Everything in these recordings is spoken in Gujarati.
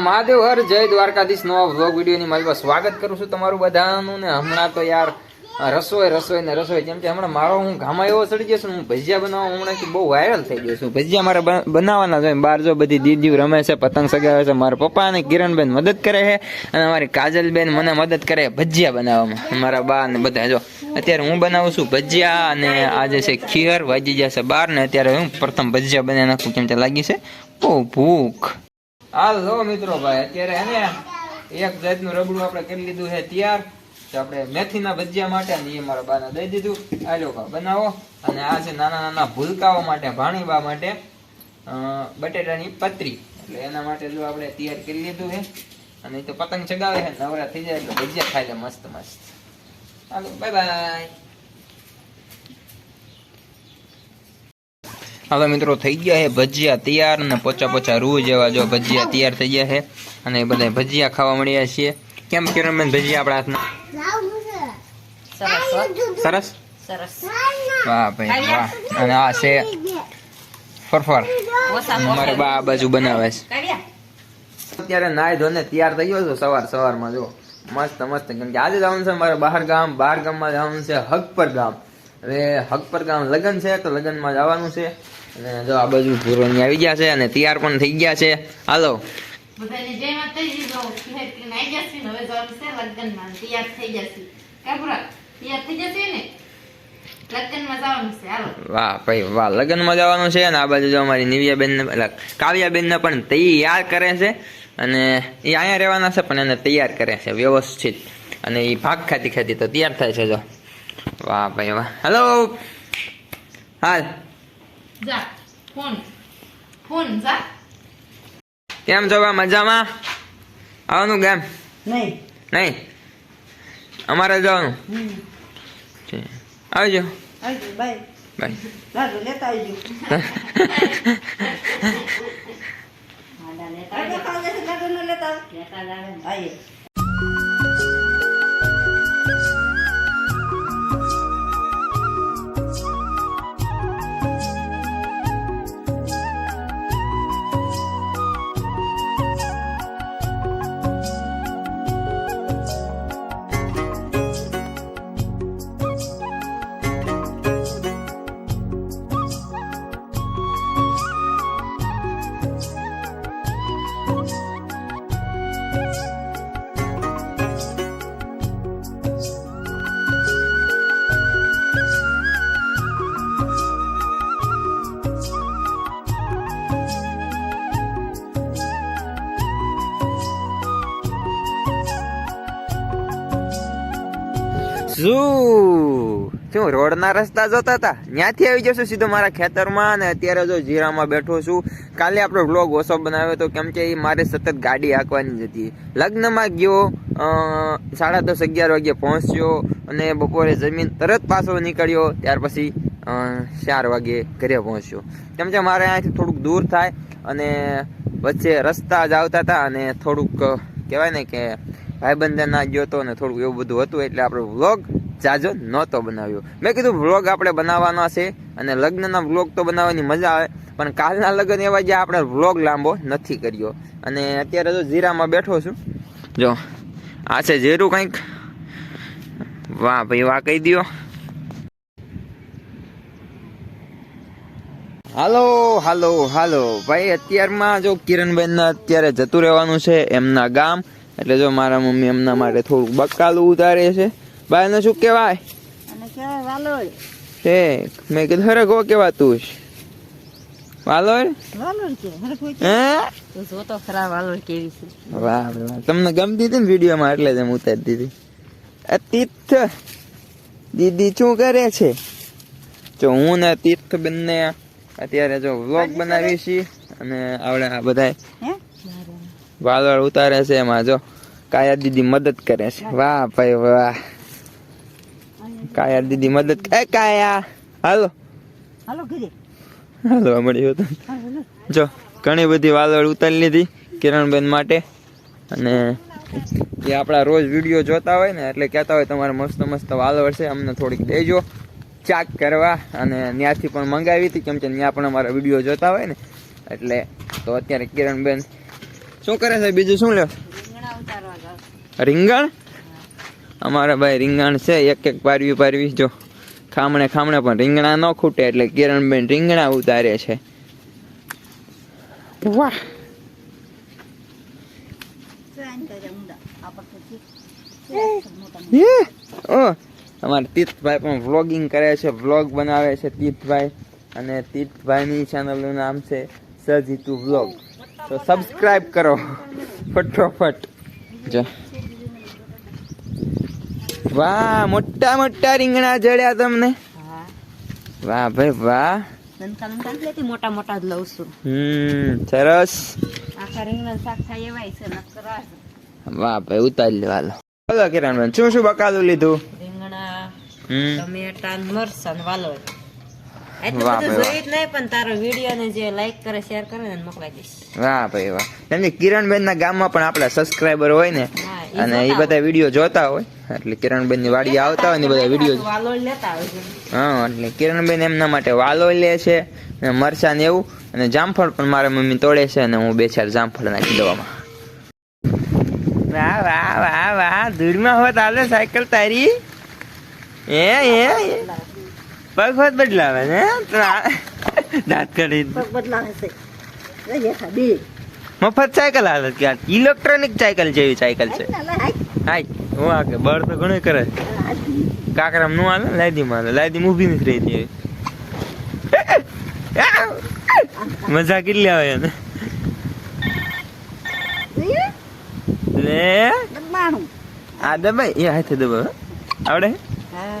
મહાદેવ હર જય દ્વારકાધીશ. નવા વ્લોગ વિડીયોની મારી સ્વાગત કરું છું તમારું બધાનું ને હમણાં તો યાર રસોઈ રસોઈ ને રસોઈ. જેમ કે હમણાં મારો હું ઘામાં એવો ચડી ગયો છું હું ભજીયા બનાવવા હમણાં બહુ વાયરલ થઈ ગયો છું. ભજીયા મારે બનાવવાના છે બહાર જો બધી દીદીઓ રમે છે, પતંગ સગાવે છે, મારા પપ્પા અને કિરણબેન મદદ કરે છે, અને મારી કાજલબેન મને મદદ કરે ભજીયા બનાવવામાં. મારા બા ને બધા જો, અત્યારે હું બનાવું છું ભજીયા અને આજે છે ખીર વાજી જશે બાર ને, અત્યારે હું પ્રથમ ભજીયા બનાવી નાખું. કેમ કે લાગી છે બહુ ભૂખ. હાલો મિત્રો ભાઈ, અત્યારે એક જાતનું રબડું આપણે કરી લીધું છે, તૈયાર. તો આપણે મેથીના ભજીયા માટે અને એ દઈ દીધું. આ બનાવો. અને આ છે નાના નાના ભૂલકાઓ માટે, ભાણીબા માટે બટેટાની પતરી. એટલે એના માટે જો આપણે તૈયાર કરી લીધું છે. અને તો પતંગ ચગાવે છે, નવરા થઈ જાય એટલે ભજીયા ખાઈ લે મસ્ત મસ્ત. હાલો બાય બાય હવે મિત્રો, થઈ ગયા છે ભજીયા તૈયાર અને પોચા પોચા રૂ જેવા જો ભજીયા તૈયાર થઈ ગયા છે. અને બધા ભજીયા ખાવા મળ્યા છીએ. કેમ કેરમેન ભજીયા આપણા હાથના સરસ. સરસ? સરસ. વાહ ભાઈ વાહ. અને આ છે ફરફર. ઓછા મારે બા આ બાજુ બનાવે છે. અત્યારે નાય ધોને તૈયાર થઈ ગયો છો સવાર સવારમાં જો. મસ્ત મસ્ત. કેમ કે આજે જવાનું છે મારે બહાર ગામ બહાર ગામમાં જવાનું છે હકપર ગામ. હવે હકપર ગામ લગ્ન છે તો લગ્નમાં જવાનું છે. અને જો આ બાજુ ભૂરોની આવી ગયા છે અને તૈયાર પણ થઈ ગયા છે. હાલો. બધાને જય માતાજી જો. શહેર નાઈ જશે હવે જવાનું છે લગ્નમાં. તૈયાર થઈ જશે કાબરા વાહ ભાઈ વાહ લગ્નમાં જવાનું છે અને આ બાજુ જો અમારી નિવ્યાબેન ને કાવ્યાબેન પણ તૈયાર કરે છે અને એ અહીંયા રહેવાના છે પણ એને તૈયાર કરે છે વ્યવસ્થિત. અને એ ભાગ ખાતી ખાતી તો તૈયાર થાય છે જો. વાહ ભાઈ વાહ. હેલો હાલ. જા ફોન. ફોન જા. કેમ છો મજામાં? આવવાનું કેમ? નહીં. નહીં? અમારે જવાનું. આવજો આવજો બાય બાય લાડુ લેતા આવજો આવજો ખાવા જશે લાડુ ન લેતા શું? શું, રોડના રસ્તા જોતા હતા ત્યાંથી આવી જશું સીધો મારા ખેતરમાં અને અત્યારે જો જીરામાં બેઠો છું. કાલે આપણો વ્લોગ ઓછો બનાવ્યો હતો કેમ કે મારે સતત ગાડી હાંકવાની હતી. લગ્નમાં ગયો સાડા દસ અગિયાર વાગે પહોંચ્યો અને બપોરે જમીન તરત પાછો નીકળ્યો. ત્યાર પછી ચાર વાગે ઘરે પહોંચ્યો. કેમ કે મારે અહીંયાથી થોડુંક દૂર થાય અને વચ્ચે રસ્તા જ આવતા હતા અને થોડુંક કહેવાય ને કે ભાઈબંધે ના ગયો તો ને થોડુંક એવું બધું હતું એટલે આપણે વ્લોગ જાજો નહોતો બનાવ્યો. મેં કીધું વ્લોગ આપણે બનાવવાનો છે અને લગ્નના વ્લોગ તો બનાવવાની મજા આવે, પણ કાલના લગ્ન એવા જે આપણે વ્લોગ લાંબો નથી કર્યો. અને અત્યારે તો જીરામાં બેઠો છું. જો, આ છે જીરું કંઈક. વાહ ભાઈ, વાહ, કહી દ્યો. હાલો હાલો હાલો. ભાઈ, અત્યારમાં જો કિરણબેન અત્યારે જતું રહેવાનું છે એમના ગામ. એટલે જો મારા મમ્મી એમના માટે થોડુંક બકાલું ઉતારે છે. બાયને શું કહેવાય? અને કહેવાય વાલોળ. છે મેં કીધું હરે ગો કેવાતું છે? વાલોર હરખું વાહ વાહ તમને ગમતી હતી ને વિડીયોમાં? એટલે જ ઉતારી દીધી. આ તીર્થ દીદી શું કરે છે? જો હું ને તીર્થ બંને અત્યારે જો વ્લોગ બનાવી છીએ અને આવડે આ બધા હે? વાદળ ઉતારે છે એમાં જો કાયા દીદી મદદ કરે છે. વાહ ભાઈ વાહ. કાયા દીદી મદદ એ કાયા હાલો. હાલો ઘરે. હાલો મળ્યું હતું જો ઘણી બધી વાદળ ઉતારી લીધી કિરણબેન માટે. અને જે આપણા રોજ વીડિયો જોતા હોય ને એટલે કહેતા હોય તમારે મસ્ત મસ્ત વાલવર છે અમને થોડીક દેજો. ચાક કરવા અને ત્યાંથી પણ મંગાવી હતી કેમ કે ત્યાં પણ અમારા વીડિયો જોતા હોય ને. એટલે તો અત્યારે કિરણબેન શું કરે છે? બીજું શું લ્યો? રીંગણા રીંગણ? અમારા ભાઈ રીંગણ છે એક એક પારવી પારવી જો. ખામણે ખામણે પણ રીંગણા ન ખૂટે એટલે કિરણબેન રીંગણા ઉતારે છે. વાહ. અમારા તીર્થભાઈ પણ વ્લોગિંગ કરે છે વ્લોગ બનાવે છે તીર્થભાઈ. અને તીર્થભાઈની ચેનલનું નામ છે સજીતુ વ્લોગ તો સબસ્ક્રાઇબ કરો. ફટોફટ. જો. વાહ મોટા મોટા રીંગણા જડ્યા તમને. વાહ ભાઈ વાહ. મોટા મોટા જ લઉં છું. હમ સરસ. આખા રીંગણા શાક થાય એવાય છે નકર વાહ ભાઈ ઉતારી લેવાલો બોલો કિરણબેન શું શું બકાલું લીધું? રીંગણા ટમેટા ને વાલો વાલોળ વાહ ભાઈ ને ને કિરણબેન ના ગામમાં પણ આપણા સબસ્ક્રાઈબર હોય ને અને એ બધા વીડિયો જોતા હોય એટલે કિરણબેનની વાડી આવતા હોય ને બધા વીડિયો વાલોળ લેતા આવજો હા એટલે કિરણબેન એમના માટે વાલો લે છે મરચાં ને એવું અને જામફળ પણ મારા મમ્મી તોડે છે અને હું બે ચાર જામફળ નાખી દવામાં વાહ વાહ વાહ વાહ ધૂળમાં હોત હાલે સાયકલ તારી. એ એ. પગ હોત બદલાવે ને દાંત કરી પગ બદલાવે છે. મફત સાયકલ હાલે કે ઇલેક્ટ્રોનિક સાયકલ જેવી સાયકલ છે. હાય હું આ કે બળ તો ઘણું કરે કાકરામનું હાલે લાદી માં હાલે. લાદી ઊભી નથી રહી મજા કેટલી આવે એને? લે? આ દબાઈ એ હાથે દબાવ આવડે? હા.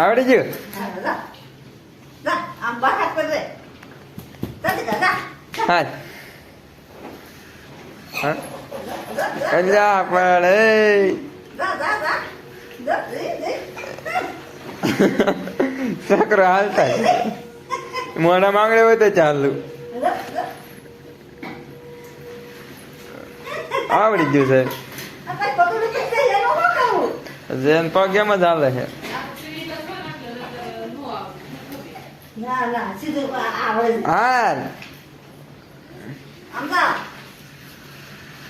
આવડી ગયું? હા. અલ્યા પડે છોકરો હાલતા મોડા માંગડે હોય તો ચાલુ. આવડી ગયું છે. જેન પગ એમ જ હાલે છે. ના ના સીધું હા આમ જા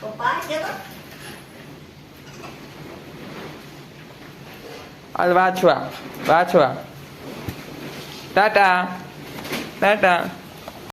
પપ્પા કે તો વાંચવા વાંચવા. ટાટા ટાટા.